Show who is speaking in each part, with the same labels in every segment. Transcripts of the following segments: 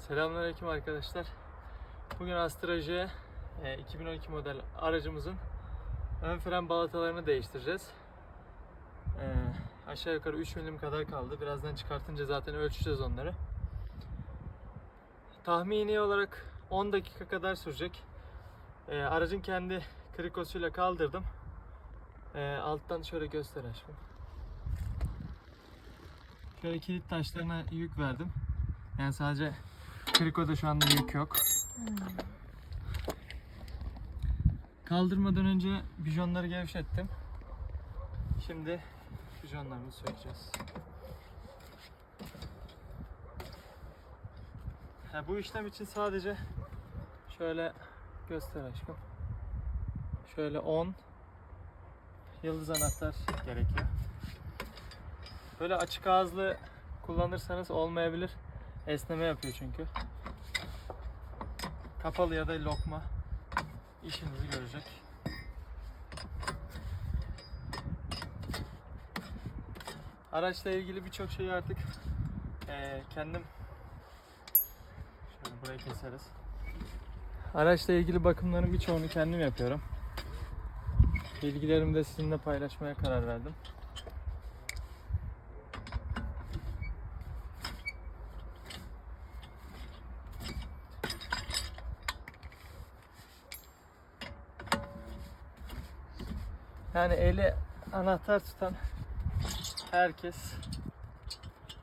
Speaker 1: Selamünaleyküm arkadaşlar. Bugün Astra-J e, 2012 model aracımızın ön fren balatalarını değiştireceğiz. E, aşağı yukarı 3 milim kadar kaldı. Birazdan çıkartınca zaten ölçeceğiz onları. Tahmini olarak 10 dakika kadar sürecek. E, aracın kendi krikosuyla kaldırdım. E, alttan şöyle göster aşkım. Şöyle kilit taşlarına yük verdim. Yani sadece Krikoda şu anda yük yok. Kaldırmadan önce bijonları gevşettim. Şimdi bijonlarını sökeceğiz. Ha, bu işlem için sadece şöyle göster aşkım. Şöyle 10 yıldız anahtar gerekiyor. Böyle açık ağızlı kullanırsanız olmayabilir. Esneme yapıyor çünkü. Kapalı ya da lokma işinizi görecek. Araçla ilgili birçok şeyi artık eee, kendim şöyle burayı keseriz. Araçla ilgili bakımların birçoğunu kendim yapıyorum. Bilgilerimi de sizinle paylaşmaya karar verdim. Yani eli anahtar tutan herkes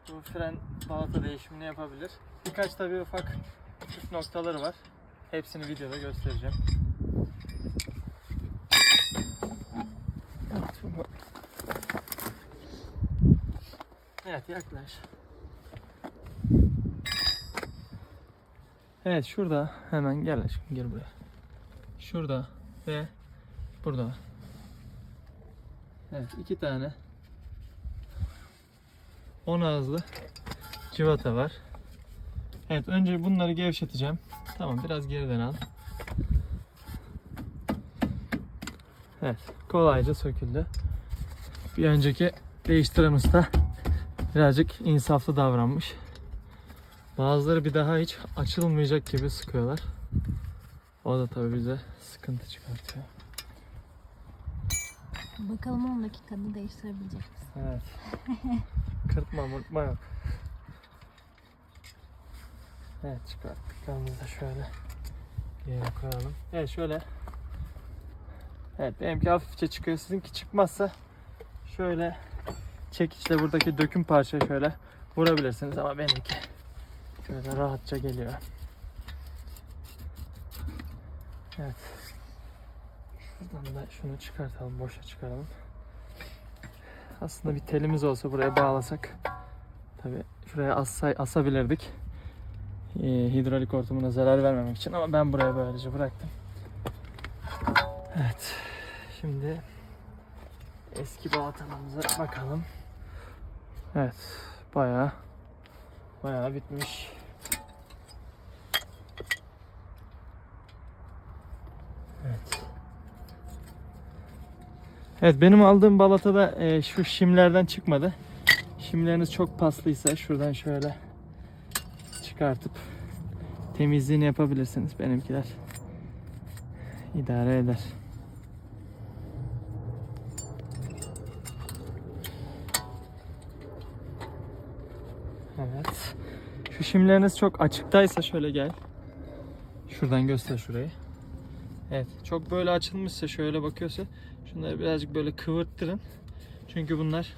Speaker 1: bu fren balata değişimini yapabilir. Birkaç tabii ufak püf noktaları var. Hepsini videoda göstereceğim. Evet yaklaş. Evet şurada hemen gel aşkım gel buraya. Şurada ve burada Evet iki tane 10 ağızlı civata var. Evet önce bunları gevşeteceğim. Tamam biraz geriden al. Evet kolayca söküldü. Bir önceki değiştiren usta birazcık insaflı davranmış. Bazıları bir daha hiç açılmayacak gibi sıkıyorlar. O da tabii bize sıkıntı çıkartıyor.
Speaker 2: Bakalım 10 dakikada değiştirebilecek misin?
Speaker 1: Evet. Kırpma mırtma yok. Evet çıkarttıklarımızı da şöyle yere koyalım. Evet şöyle. Evet benimki hafifçe çıkıyor. Sizinki çıkmazsa şöyle çekiçle buradaki döküm parçayı şöyle vurabilirsiniz ama benimki şöyle rahatça geliyor. Evet. Şuradan da şunu çıkartalım. Boşa çıkaralım. Aslında bir telimiz olsa buraya bağlasak tabi şuraya assa, asabilirdik. Ee, hidrolik hortumuna zarar vermemek için ama ben buraya böylece bıraktım. Evet. Şimdi eski balatalarımıza bakalım. Evet. Bayağı bayağı bitmiş. Evet. Evet benim aldığım balatada e, şu şimlerden çıkmadı. Şimleriniz çok paslıysa şuradan şöyle çıkartıp temizliğini yapabilirsiniz. Benimkiler idare eder. Evet. Şu şimleriniz çok açıktaysa şöyle gel. Şuradan göster şurayı. Evet. Çok böyle açılmışsa şöyle bakıyorsa Şunları birazcık böyle kıvırttırın. Çünkü bunlar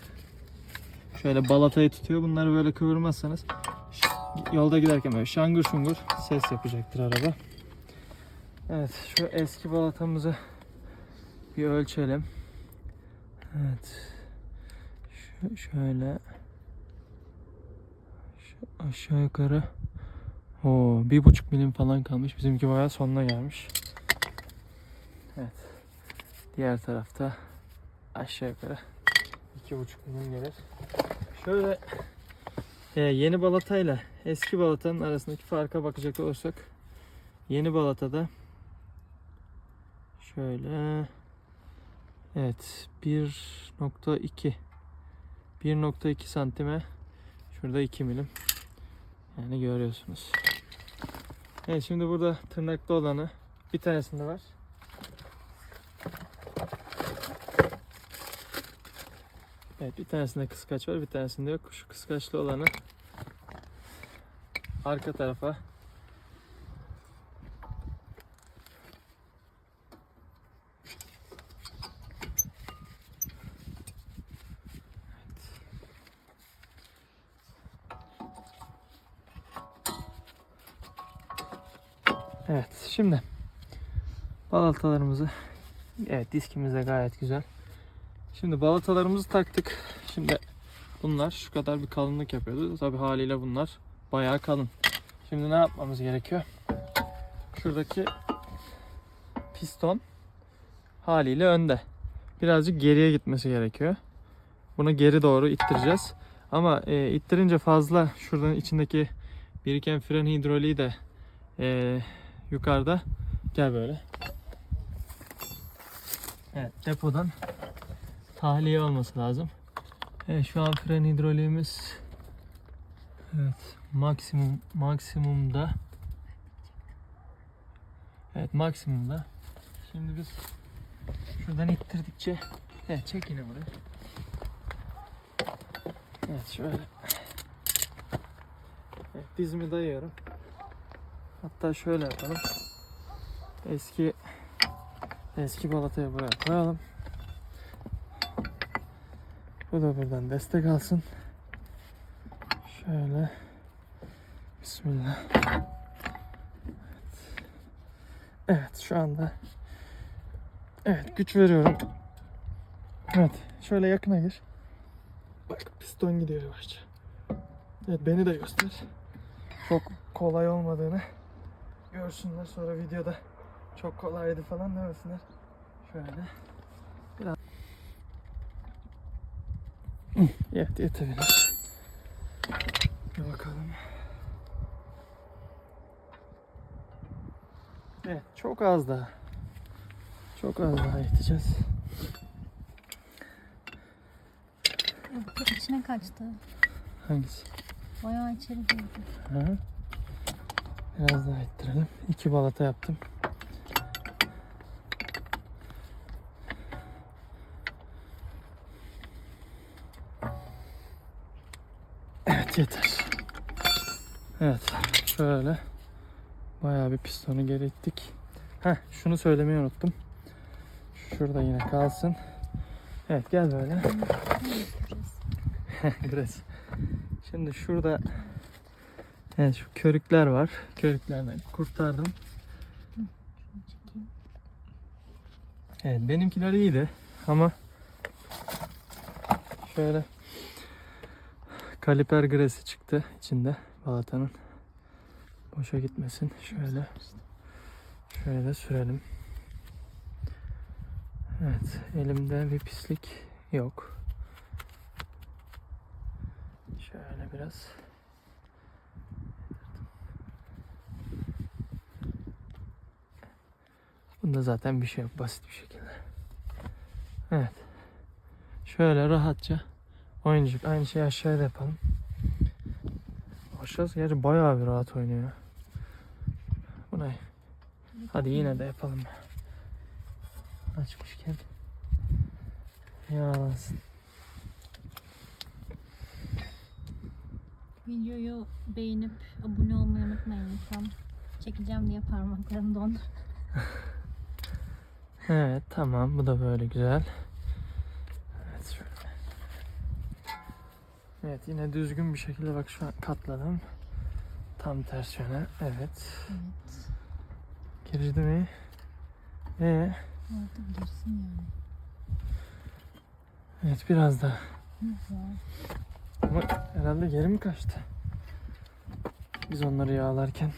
Speaker 1: şöyle balatayı tutuyor. Bunları böyle kıvırmazsanız yolda giderken böyle şangır şungur ses yapacaktır araba. Evet şu eski balatamızı bir ölçelim. Evet. Şu, şöyle şu aşağı yukarı o bir buçuk milim falan kalmış. Bizimki bayağı sonuna gelmiş. Evet. Diğer tarafta aşağı yukarı iki buçuk milim gelir. Şöyle e, yeni balatayla eski balatanın arasındaki farka bakacak olursak yeni balatada şöyle evet 1.2 1.2 santime şurada 2 milim yani görüyorsunuz. Evet şimdi burada tırnaklı olanı bir tanesinde var. Evet bir tanesinde kıskaç var bir tanesinde yok. Şu kıskaçlı olanı arka tarafa Evet şimdi balatalarımızı evet diskimiz de gayet güzel. Şimdi balatalarımızı taktık. Şimdi bunlar şu kadar bir kalınlık yapıyordu. Tabi haliyle bunlar bayağı kalın. Şimdi ne yapmamız gerekiyor? Şuradaki piston haliyle önde. Birazcık geriye gitmesi gerekiyor. Bunu geri doğru ittireceğiz. Ama e, ittirince fazla şuradan içindeki biriken fren hidroliği de e, yukarıda. Gel böyle. Evet depodan tahliye olması lazım. Evet şu an fren hidroliğimiz evet maksimum maksimumda. Evet maksimumda. Şimdi biz şuradan ittirdikçe evet çek yine buraya evet şöyle. Evet, dizimi dayıyorum. Hatta şöyle yapalım. Eski eski balatayı buraya koyalım bu da buradan destek alsın. Şöyle. Bismillah. Evet. Evet şu anda. Evet güç veriyorum. Evet şöyle yakına gir. Bak piston gidiyor yavaşça. Evet beni de göster. Çok kolay olmadığını görsünler sonra videoda çok kolaydı falan demesinler. Şöyle. Evet yetebilir. Bir bakalım. Evet çok az daha. Çok az daha
Speaker 2: bu çok içine kaçtı.
Speaker 1: Hangisi?
Speaker 2: Bayağı içeri girdi.
Speaker 1: -hı. Biraz daha ittirelim. İki balata yaptım. Yeter. Evet şöyle bayağı bir pistonu geri ittik. Heh şunu söylemeyi unuttum. Şurada yine kalsın. Evet gel böyle. Biraz. Şimdi şurada evet şu körükler var. Körüklerden kurtardım. Evet benimkiler iyiydi ama şöyle kaliper gresi çıktı içinde balatanın. Boşa gitmesin. Şöyle şöyle sürelim. Evet elimde bir pislik yok. Şöyle biraz Bunda zaten bir şey yok basit bir şekilde. Evet. Şöyle rahatça oyuncuk aynı şeyi aşağıda yapalım. Aşağısı gerçi bayağı bir rahat oynuyor. Bu ne? Hadi yine de yapalım. Açmışken. Yağlansın.
Speaker 2: Videoyu beğenip abone olmayı unutmayın lütfen. Çekeceğim diye parmaklarım dondu.
Speaker 1: Evet tamam bu da böyle güzel. Evet şöyle. Evet yine düzgün bir şekilde bak şu an katladım. Tam ters yöne. Evet.
Speaker 2: Evet.
Speaker 1: Girdi mi? Ee,
Speaker 2: Artık girsin yani.
Speaker 1: evet biraz daha.
Speaker 2: Güzel.
Speaker 1: Ama herhalde geri mi kaçtı? Biz onları yağlarken.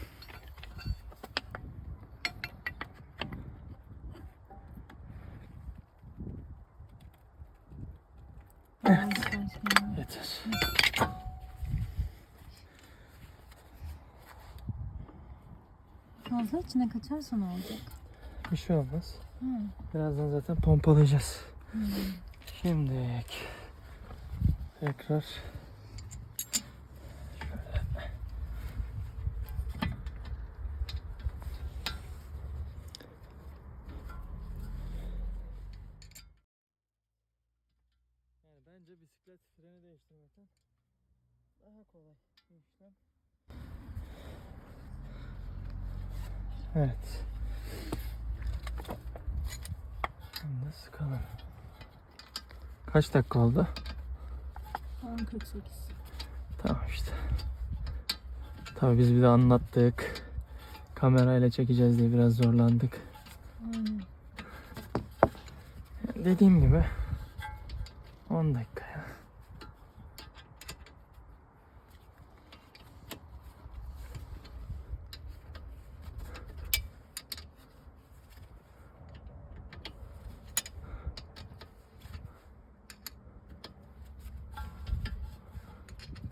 Speaker 2: Biraz kaçmıyor.
Speaker 1: Yeter.
Speaker 2: Fazla içine kaçarsa ne olacak?
Speaker 1: Bir şey olmaz.
Speaker 2: Hı.
Speaker 1: Birazdan zaten pompalayacağız.
Speaker 2: Hı.
Speaker 1: Şimdi tekrar şöyle. adet freni değiştirmekten daha kolay bu işlem. Evet. Şimdi sıkalım. Kaç dakika oldu?
Speaker 2: 10.48.
Speaker 1: Tamam işte. Tabii biz bir de anlattık. Kamerayla çekeceğiz diye biraz zorlandık.
Speaker 2: Aynen.
Speaker 1: Dediğim gibi 10 dakika ya.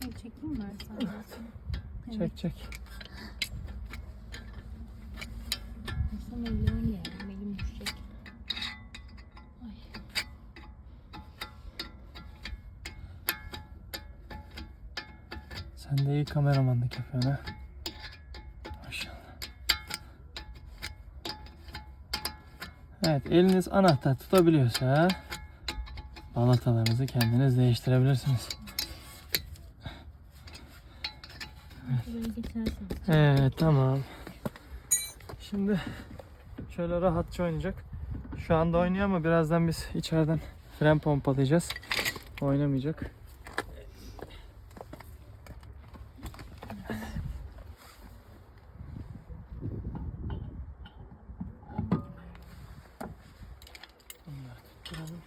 Speaker 2: Ben çekeyim mi ben sadece? Evet.
Speaker 1: Çek çek.
Speaker 2: Aslında ellerim yani. Elim düşecek. Ay.
Speaker 1: Sen de iyi kameramanlık yapıyorsun ha. Maşallah. Evet eliniz anahtar tutabiliyorsa balatalarınızı kendiniz değiştirebilirsiniz.
Speaker 2: Böyle geçersiniz.
Speaker 1: Evet tamam. Şimdi şöyle rahatça oynayacak. Şu anda oynuyor ama birazdan biz içeriden fren pompalayacağız. Oynamayacak. Bunları tutturalım.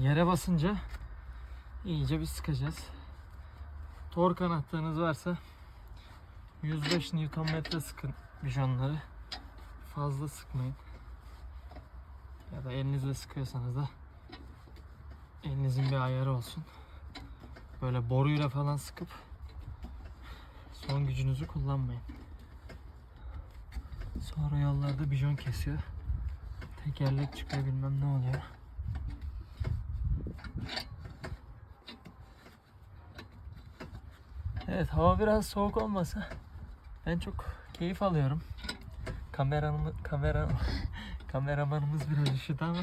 Speaker 1: Yere basınca iyice bir sıkacağız. Tork anahtarınız varsa 105 Nm sıkın bijonları. Fazla sıkmayın. Ya da elinizle sıkıyorsanız da elinizin bir ayarı olsun. Böyle boruyla falan sıkıp son gücünüzü kullanmayın. Sonra yollarda bijon kesiyor. Tekerlek çıkıyor bilmem ne oluyor. Evet hava biraz soğuk olmasa ben çok keyif alıyorum. Kameramı kamera kameramanımız biraz üşüdü ama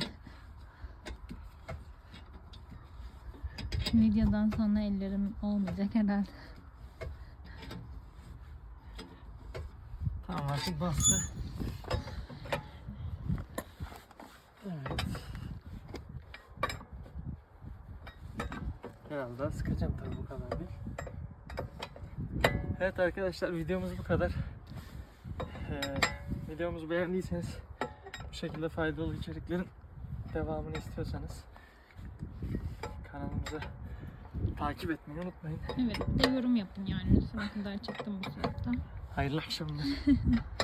Speaker 2: Videodan sonra ellerim olmayacak herhalde.
Speaker 1: tamam artık bastı. Evet. Biraz daha sıkacağım tabii bu kadar değil. Evet arkadaşlar videomuz bu kadar. Ee, videomuzu beğendiyseniz bu şekilde faydalı içeriklerin devamını istiyorsanız kanalımızı takip etmeyi unutmayın.
Speaker 2: Evet bir de yorum yapın yani. Sonuna kadar çıktım bu sırada.
Speaker 1: Hayırlı akşamlar.